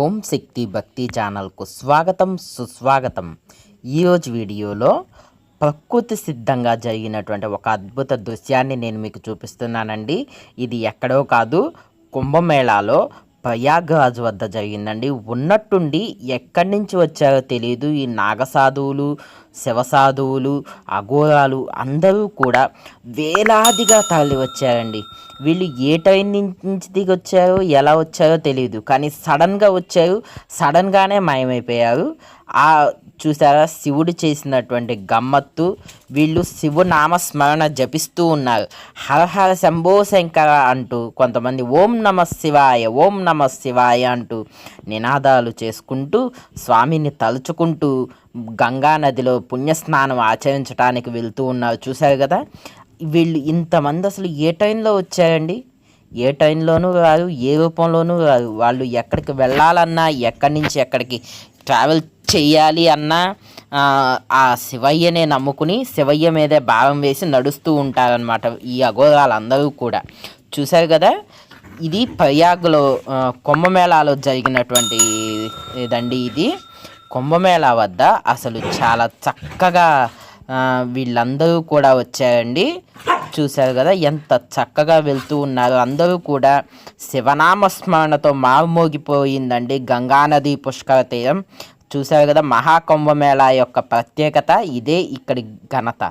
ఓం శక్తి భక్తి ఛానల్కు స్వాగతం సుస్వాగతం. ఈరోజు వీడియోలో ప్రకృతి సిద్ధంగా జరిగినటువంటి ఒక అద్భుత దృశ్యాన్ని నేను మీకు చూపిస్తున్నానండి. ఇది ఎక్కడో కాదు కుంభమేళాలో ప్రయాగ్రాజ్ వద్ద జరిగిందండి. ఉన్నట్టుండి ఎక్కడి నుంచి వచ్చారో తెలియదు ఈ నాగసాధువులు శివసాధువులు అఘోరాలు అందరూ కూడా వేలాదిగా తరలి వచ్చారండి. వీళ్ళు ఏ టైం నుంచి దిగి వచ్చారో ఎలా వచ్చారో తెలియదు కానీ సడన్గా వచ్చారు సడన్గానే మాయమైపోయారు. ఆ చూసారా శివుడు చేసినటువంటి గమ్మత్తు. వీళ్ళు శివు నామస్మరణ జపిస్తూ ఉన్నారు. హరహర శంభో శంకర అంటూ కొంతమంది ఓం నమ శివాయ ఓం నమ శివాయ అంటూ నినాదాలు చేసుకుంటూ స్వామిని తలుచుకుంటూ గంగా నదిలో పుణ్యస్నానం ఆచరించడానికి వెళ్తూ ఉన్నారు. చూశారు కదా? వీళ్ళు ఇంతమంది అసలు ఏ టైంలో వచ్చారండి? ఏ టైంలోనూ రారు ఏ రూపంలోనూ రారు వాళ్ళు ఎక్కడికి వెళ్ళాలన్నా ఎక్కడి నుంచి ఎక్కడికి ట్రావెల్ చేయాలి అన్నా ఆ, శివయ్యనే నమ్ముకుని శివయ్య మీదే భావం వేసి నడుస్తూ ఉంటారనమాట ఈ అఘోరాలందరూ కూడా. చూశారు కదా? ఇది ప్రయాగ్లో కుంభమేళాలో జరిగినటువంటి ఇదండి ఇది. కుంభమేళా వద్ద అసలు చాలా చక్కగా వీళ్ళందరూ కూడా వచ్చారండి. చూశారు కదా ఎంత చక్కగా వెళ్తూ ఉన్నారు. అందరూ కూడా శివనామ స్మరణతో మారుమోగిపోయిందండి. గంగానది పుష్కర తీరం. చూశారు కదా మహాకుంభమేళా యొక్క ప్రత్యేకత ఇదే ఇక్కడి ఘనత.